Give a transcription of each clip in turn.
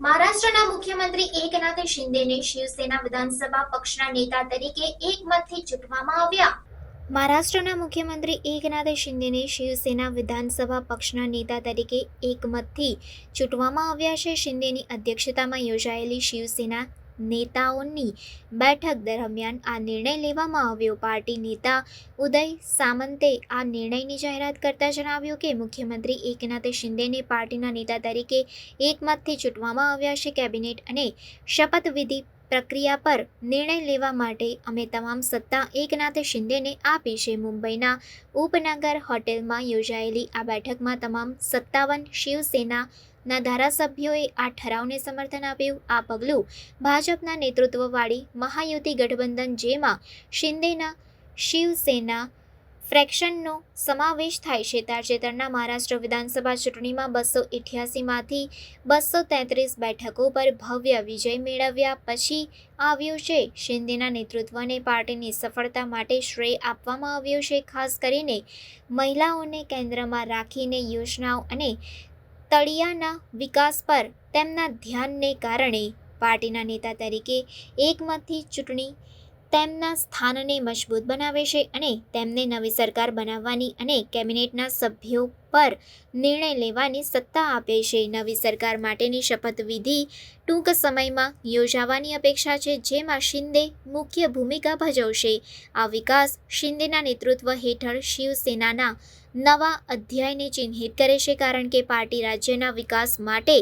મહારાષ્ટ્રના મુખ્યમંત્રી એકનાથ શિંદેને શિવસેના વિધાનસભા પક્ષના નેતા તરીકે એકમતથી ચૂંટવામાં આવ્યા. મહારાષ્ટ્રના મુખ્યમંત્રી એકનાથ શિંદેને શિવસેના વિધાનસભા પક્ષના નેતા તરીકે એકમતથી ચૂંટવામાં આવ્યા છે. શિંદેની અધ્યક્ષતામાં યોજાયેલી શિવસેના નેતાઓની બેઠક દરમિયાન આ નિર્ણય લેવામાં આવ્યો. પાર્ટી નેતા ઉદય સામંતે આ નિર્ણયની જાહેરાત કરતા જણાવ્યું કે મુખ્યમંત્રી એકનાથ શિંદેને પાર્ટીના નેતા તરીકે એકમતથી ચૂંટવામાં આવ્યા છે. કેબિનેટ અને શપથવિધિ પ્રક્રિયા પર નિર્ણય લેવા માટે અમે તમામ સત્તા એકનાથ શિંદેને આપી છે. મુંબઈના ઉપનગર હોટેલમાં યોજાયેલી આ બેઠકમાં તમામ સત્તાવન શિવસેનાના ધારાસભ્યોએ આ ઠરાવને સમર્થન આપ્યું. આ પગલું ભાજપના નેતૃત્વવાળી મહાયુતિ ગઠબંધન જેમાં શિંદેના શિવસેના ફ્રેક્શનનો સમાવેશ થાય છે. તાજેતરના મહારાષ્ટ્ર વિધાનસભા ચૂંટણીમાં બસો ઇઠ્યાસીમાંથી બસો તેત્રીસ બેઠકો પર ભવ્ય વિજય મેળવ્યા પછી આવ્યું છે. શિંદેના નેતૃત્વને પાર્ટીની સફળતા માટે શ્રેય આપવામાં આવ્યું છે. ખાસ કરીને મહિલાઓને કેન્દ્રમાં રાખીને યોજનાઓ અને તળિયાના વિકાસ પર તેમના ધ્યાનને કારણે પાર્ટીના નેતા તરીકે એકમાંથી ચૂંટણી તેમના સ્થાનને મજબૂત બનાવે છે અને તેમને નવી સરકાર બનાવવાની અને કેબિનેટના સભ્યો પર નિર્ણય લેવાની સત્તા આપે છે. નવી સરકાર માટેની શપથવિધિ ટૂંક સમયમાં યોજાવાની અપેક્ષા છે, જેમાં શિંદે મુખ્ય ભૂમિકા ભજવશે. આ વિકાસ શિંદેના નેતૃત્વ હેઠળ શિવસેનાના નવા અધ્યાયને ચિહ્નિત કરે છે, કારણ કે પાર્ટી રાજ્યના વિકાસ માટે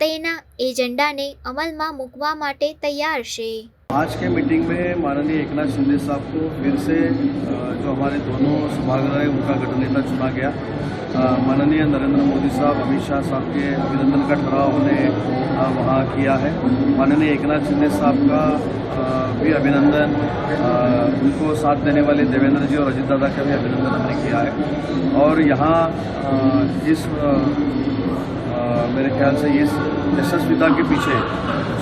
તેના એજન્ડાને અમલમાં મૂકવા માટે તૈયાર છે. आज के मीटिंग में माननीय एकनाथ शिंदे साहब को फिर से जो हमारे दोनों सभागृह है, उनका गठन नेता चुना गया। माननीय नरेंद्र मोदी साहब, अमित शाह साहब के अभिनंदन का ठहराव हमने वहाँ किया है। माननीय एकनाथ शिंदे साहब का भी अभिनंदन उनको साथ देने वाले देवेंद्र जी और अजित दादा का भी अभिनंदन हमने किया है। और यहाँ इस मेरे ख्याल से ये यशस्विता के पीछे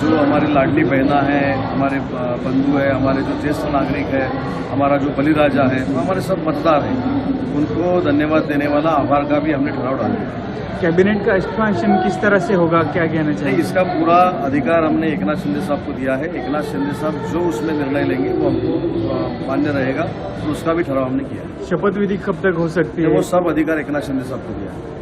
जो हमारी लाडली बहना है हमारे बंधु है हमारे जो ज्येष्ठ नागरिक है हमारा जो बलिराजा है वो हमारे सब मतदार हैं। उनको धन्यवाद देने वाला आभार का भी हमने ठहराव डाला। है कैबिनेट का एक्सपांशन किस तरह से होगा क्या कहना चाहिए इसका पूरा अधिकार हमने एकनाथ शिंदे साहब को दिया है। एकनाथ शिंदे साहब जो उसमें निर्णय लेंगे वो हमको मान्य रहेगा। तो उसका भी ठहराव हमने किया है। शपथ विधि कब तक हो सकती है वो सब अधिकार एकनाथ शिंदे साहब को दिया है।